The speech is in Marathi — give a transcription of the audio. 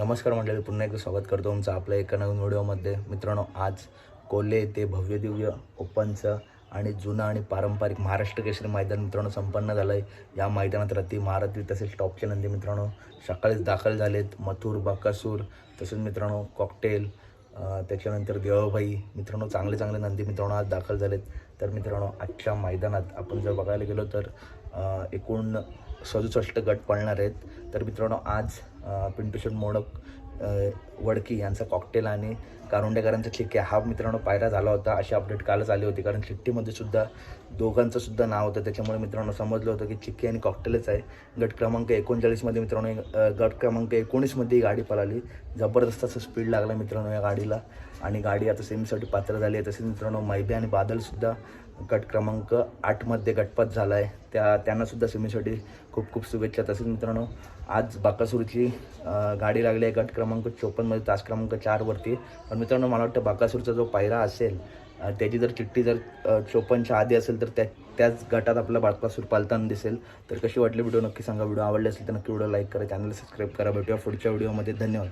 नमस्कार मंडळी पुन्हा एकदा स्वागत करतो तुमचं आपल्या एका नवीन व्हिडिओमध्ये. मित्रांनो आज कोल्हे ते भव्य दिव्य ओपनचं आणि जुनं आणि पारंपरिक महाराष्ट्र केसरी मैदान मित्रांनो संपन्न झालं आहे या मैदानात रती महारथी तसेच टॉपचे नंदी मित्रांनो सकाळीच दाखल झालेत. मथुर बाकासूर तसेच मित्रांनो कॉकटेल त्याच्यानंतर देवाबाई मित्रांनो चांगले चांगले नंदी मित्रांनो आज दाखल झालेत. तर मित्रांनो आजच्या मैदानात आपण जर बघायला गेलो तर एकूण सदुसष्ट गट पळणार आहेत. तर मित्रांनो आज पिंटू पिंटूशेट मोडक वडकी यांचा कॉकटेल आणि कारुंडेकरांचा चिक्के हा मित्रांनो पायरा झाला होता. अशी अपडेट कालच आली होती. कारण चिठ्ठीमध्ये सुद्धा दोघांचं सुद्धा नाव होतं. त्याच्यामुळे मित्रांनो समजलं होतं की चिक्की आणि कॉकटेलच आहे. गट क्रमांक एकोणचाळीसमध्ये मित्रांनो गट क्रमांक एकोणीसमध्ये ही गाडी पळाली. जबरदस्त असं स्पीड लागला मित्रांनो या गाडीला. आणि गाडी आता सेमीसाठी पात्र झाली आहे. तसेच मित्रांनो मैबे आणि बादलसुद्धा गट क्रमांक आठमध्ये गटपात झाला आहे त्या त्यांनासुद्धा सेमीसाठी खूप खूप शुभेच्छा. तसेच मित्रांनो आज बाकासूरची गाडी लागली आहे गट क्रमांक चोपन्नमध्ये तास क्रमांक चारवरती पण मित्रांनो मला वाटतं बाकासूरचा जो पायरा असेल त्याची जर चिठ्ठी जर चोपनच्या चोपन्नच्या आधी असेल तर त्या त्याच गटात आपला बाकासूर पालताना दिसेल. तर कशी वाटली व्हिडिओ नक्की सांगा. व्हिडिओ आवडले असेल तर नक्की व्हिडिओ लाईक करा. चॅनल सबस्क्राईब करा. भेटूया पुढच्या व्हिडिओमध्ये. धन्यवाद.